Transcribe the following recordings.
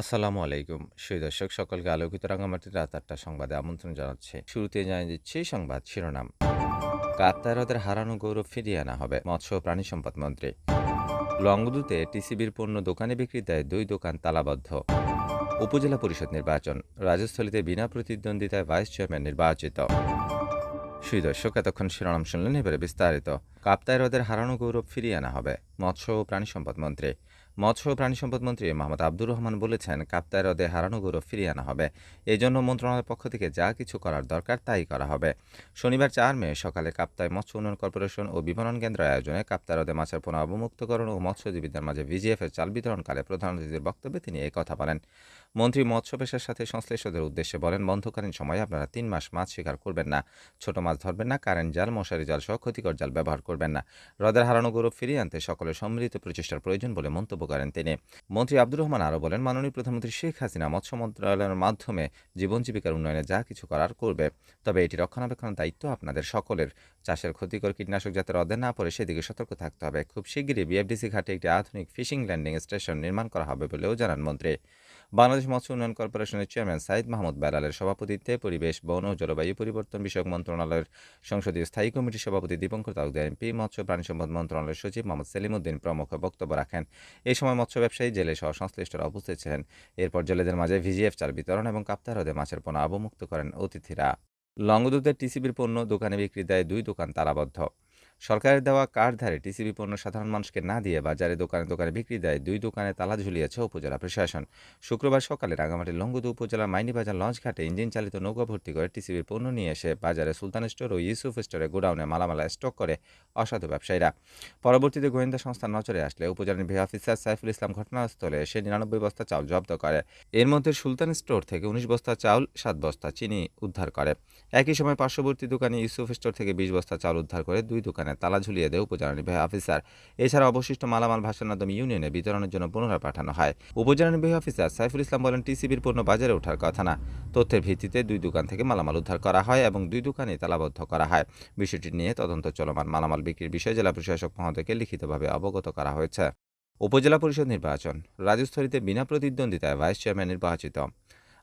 আসসালামু আলাইকুম। সুই দর্শক, সকলকে আলোকিত রাঙামাটির রাত আটটা সংবাদে আমন্ত্রণ জানাচ্ছে। শুরুতে জানিয়ে দিচ্ছি সংবাদ শিরোনাম। কাপ্তারদের হারানো গৌরব ফিরিয়ে আনা হবে মৎস্য প্রাণী সম্পদ মন্ত্রী। লংগদুতে টিসিবির পণ্য দোকানে বিক্রিতে দুই দোকান তালাবদ্ধ। উপজেলা পরিষদ নির্বাচন। রাজস্থলীতে বিনা প্রতিদ্বন্দ্বিতায় ভাইস চেয়ারম্যান নির্বাচিত। সুই দর্শক, এতক্ষণ শিরোনাম শুনলেন, এবারে বিস্তারিত। কাপ্তাই হ্রদের হারানো গৌরব ফিরিয়ে আনা হবে মৎস্য ও প্রাণী সম্পদ মন্ত্রী। মৎস্য ও প্রাণী সম্পদ মন্ত্রী মোহাম্মদ আব্দুর রহমান বলেছেন কাপ্তাই হ্রদে হারানো গৌরব ফিরিয়ে আনা হবে। এই জন্য মন্ত্রণালয়ের পক্ষ থেকে যা কিছু করার দরকার তাই করা হবে। শনিবার চার মে সকালে কাপ্তাই মৎস্য উন্নয়ন কর্পোরেশন ও বিপণন কেন্দ্র আয়োজনে কাপ্তাই হ্রদে মাছের পুনঃ অবমুক্তকরণ ও মৎস্যজীবীদের মাঝে ভিজিএফের চাল বিতরণকালে প্রধান অতিথির বক্তব্যে তিনি এই কথা বলেন। মন্ত্রী মৎস্য পেশার সাথে সংশ্লিষ্টদের উদ্দেশ্যে বলেন, বন্ধকালীন সময়ে আপনারা তিন মাস মাছ শিকার করবেন না, ছোট মাছ ধরবেন না, কারেন্ট জাল, মশারি জাল সহ ক্ষতিকর জাল ব্যবহার করবেন না। হ্রদের হারানো গৌরব ফিরিয়ে আনতে সকলের সম্মিলিত প্রচেষ্টার প্রয়োজন বলে মন্তব্য করেন তিনি মন্ত্রী আব্দুর রহমান আরও বলেন, মাননীয় প্রধানমন্ত্রী শেখ হাসিনা মৎস্য মন্ত্রণালয়ের মাধ্যমে জীবন জীবিকার উন্নয়নে যা কিছু করার করবে, তবে এটি রক্ষণাবেক্ষণের দায়িত্ব আপনাদের সকলের। চাষের ক্ষতিকর কীটনাশক যাতে হ্রদে না পড়ে, সেদিকে সতর্ক থাকতে হবে। খুব শিগগিরই বিএফডিসি ঘাটে একটি আধুনিক ফিশিং ল্যান্ডিং স্টেশন নির্মাণ করা হবে বলেও জানান মন্ত্রী। বাংলাদেশ মৎস্য উন্নয়ন কর্পোরেশনের চেয়ারম্যান সাইদ মাহমুদ বেলালের সভাপতিত্বে পরিবেশ, বন ও জলবায়ু পরিবর্তন বিষয়ক মন্ত্রণালয়ের সংসদীয় স্থায়ী কমিটির সভাপতি দীপঙ্কর তালুকদার এমপি মৎস্য প্রাণী সম্পদ মন্ত্রণালয়ের সচিব মোহাম্মদ সেলিমউদ্দিন প্রমুখ বক্তব্য রাখেন। এই সময় মৎস্য ব্যবসায়ী জেলে সহ সংশ্লিষ্টরা উপস্থিত ছিলেন। এরপর জেলেদের মাঝে ভিজিএফ চাল বিতরণ এবং কাপ্তার হ্রদে মাছের পণ্য অবমুক্ত করেন অতিথিরা। লঙ্গদুতের টিসিবির পণ্য, দোকানে বিক্রি দেয় দুই দোকান তালাবদ্ধ। সরকারের দেওয়া কার্ডধারে টিসিবি পণ্য সাধারণ মানুষকে না দিয়ে বাজারে দোকানে দোকানে বিক্রি দেয় দুই দোকানে তালা ঝুলিয়েছে উপজেলা প্রশাসন। শুক্রবার সকালে রাঙামাটির লঙ্গদু উপজেলার মাইনিবাজার লঞ্চঘাটে ইঞ্জিন চালিত নৌকা ভর্তি করে টিসিবির পণ্য নিয়ে এসে বাজারে সুলতান স্টোর ও ইউসুফ স্টোরে গোডাউনে মালামালা স্টক করে অসাধু ব্যবসায়ীরা। পরবর্তীতে গোয়েন্দা সংস্থার নজরে আসলে উপজেলা নির্বাহী অফিসার সাইফুল ইসলাম ঘটনাস্থলে এসে নিরানব্বই বস্তা চাউল জব্দ করে। এর মধ্যে সুলতান স্টোর থেকে উনিশ বস্তা চাউল, সাত বস্তা চিনি উদ্ধার করে। একই সময় পার্শ্ববর্তী দোকানে ইউসুফ স্টোর থেকে বিশ বস্তা চাউল উদ্ধার করে দুই দোকানে তালা ঝুলিয়ে দেয় উপজেলা নির্বাহী অফিসার। এছাড়া অবশিষ্ট মালামাল ভাষানাদম ইউনিয়নে বিতরণের জন্য পুনরায় পাঠানো হয়। উপজেলা নির্বাহী অফিসার সাইফুল ইসলাম বলেন, টিসিবির পণ্য বাজারে ওঠার কথা না। তথ্যের ভিত্তিতে দুই দোকান থেকে মালামাল উদ্ধার করা হয় এবং দুই দোকানে তালাবদ্ধ করা হয়। বিষয়টি নিয়ে তদন্ত চলমান মালামাল বিক্রির বিষয়ে জেলা প্রশাসক মহোদয়কে লিখিতভাবে অবগত করা হয়েছে। উপজেলা পরিষদ নির্বাচন রাজস্থলীতে বিনা প্রতিদ্বন্দ্বিতায় ভাইস চেয়ারম্যান নির্বাচিত।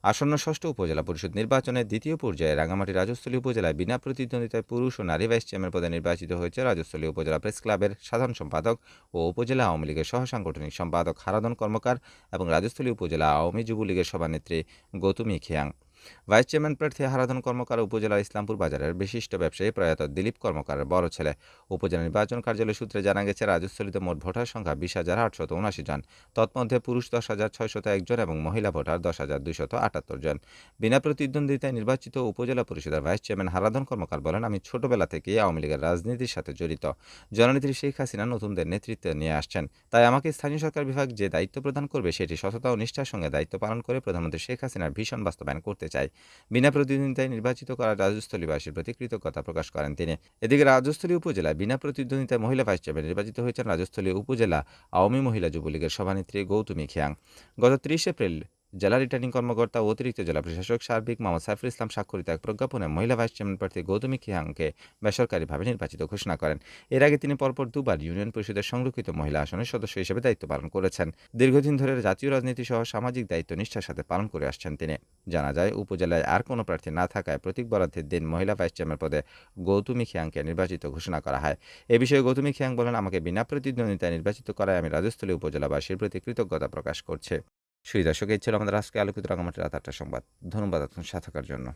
আসন্ন ষষ্ঠ উপজেলা পরিষদ নির্বাচনের দ্বিতীয় পর্যায়ে রাঙামাটি রাজস্থলী উপজেলায় বিনা প্রতিদ্বন্দ্বিতায় পুরুষ ও নারী ভাইস চেয়ারম্যান পদে নির্বাচিত হয়েছে রাজস্থলী উপজেলা প্রেস ক্লাবের সাধারণ সম্পাদক ও উপজেলা আওয়ামী লীগের সহ সাংগঠনিক সম্পাদক হারাদন কর্মকার এবং রাজস্থলী উপজেলা আওয়ামী যুবলীগের সভানেত্রী গৌতমী খিয়াং। ভাইস চেয়ারম্যান প্রার্থী হারাধন কর্মকার উপজেলা ইসলামপুর বাজারের বিশিষ্ট ব্যবসায়ী প্রয়াত দিলীপ কর্মকারের বড় ছেলে। উপজেলা নির্বাচন কার্যালয় সূত্রে জানা গেছে, রাজস্থলীতে মোট ভোটার সংখ্যা বিশ হাজার আটশত উনআশি জন। তৎমধ্যে পুরুষ দশ হাজার ছয়শত একজন এবং মহিলা ভোটার দশ হাজার দুইশত আটাত্তর জন। বিনা প্রতিদ্বন্দ্বিতায় নির্বাচিত উপজেলা পরিষদের ভাইস চেয়ারম্যান হারাধন কর্মকার বলেন, আমি ছোটবেলা থেকেই আওয়ামী লীগের রাজনীতির সাথে জড়িত। জননেত্রী শেখ হাসিনা নতুনদের নেতৃত্বে নিয়ে আসছেন। তাই আমাকে স্থানীয় সরকার বিভাগ যে দায়িত্ব প্রদান করবে, সেটি সততা ও নিষ্ঠার সঙ্গে দায়িত্ব পালন করে প্রধানমন্ত্রী শেখ হাসিনার ভীষণ বাস্তবায়ন করতে চাই। বিনা প্রতিদ্বন্দ্বিতায় নির্বাচিত করা রাজস্থলীবাসীর প্রতি কৃতজ্ঞতা প্রকাশ করেন তিনি। এদিকে রাজস্থলী উপজেলায় বিনা প্রতিদ্বন্দ্বিতায় মহিলা ভাইস চেয়ারম্যান নির্বাচিত হয়েছেন রাজস্থলী উপজেলা আওয়ামী মহিলা যুবলীগের সভানেত্রী গৌতমী খিয়াং। গত ত্রিশ এপ্রিল জেলা রিটার্নিং কর্মকর্তা ও অতিরিক্ত জেলা প্রশাসক সার্বিক মোহাম্মদ সাইফুল ইসলাম স্বাক্ষরিত এক প্রজ্ঞাপনে মহিলা ভাইস চেয়ারম্যান প্রার্থী গৌতমী খিয়াংকে বেসরকারিভাবে নির্বাচিত ঘোষণা করেন। এর আগে তিনি পরপর দুবার ইউনিয়ন পরিষদের সংরক্ষিত মহিলা আসনের সদস্য হিসেবে দায়িত্ব পালন করেছেন। দীর্ঘদিন ধরে জাতীয় রাজনীতি সহ সামাজিক দায়িত্ব নিষ্ঠার সাথে পালন করে আসছেন তিনি। জানা যায়, উপজেলায় আর কোনো প্রার্থী না থাকায় প্রতীক বরাদ্দের দিন মহিলা ভাইস চেয়ারম্যান পদে গৌতমী খিয়াংকে নির্বাচিত ঘোষণা করা হয়। এ বিষয়ে গৌতমী খিয়াং বলেন, আমাকে বিনা প্রতিদ্বন্দ্বিতায় নির্বাচিত করায় আমি রাজস্থলী উপজেলাবাসীর প্রতি কৃতজ্ঞতা প্রকাশ করছে। সুই দর্শক, এই ছিল আমাদের আজকে আলোকিত রাঙামাটির রাত আটটা সংবাদ। ধন্যবাদ আপনার সাথে থাকার জন্য।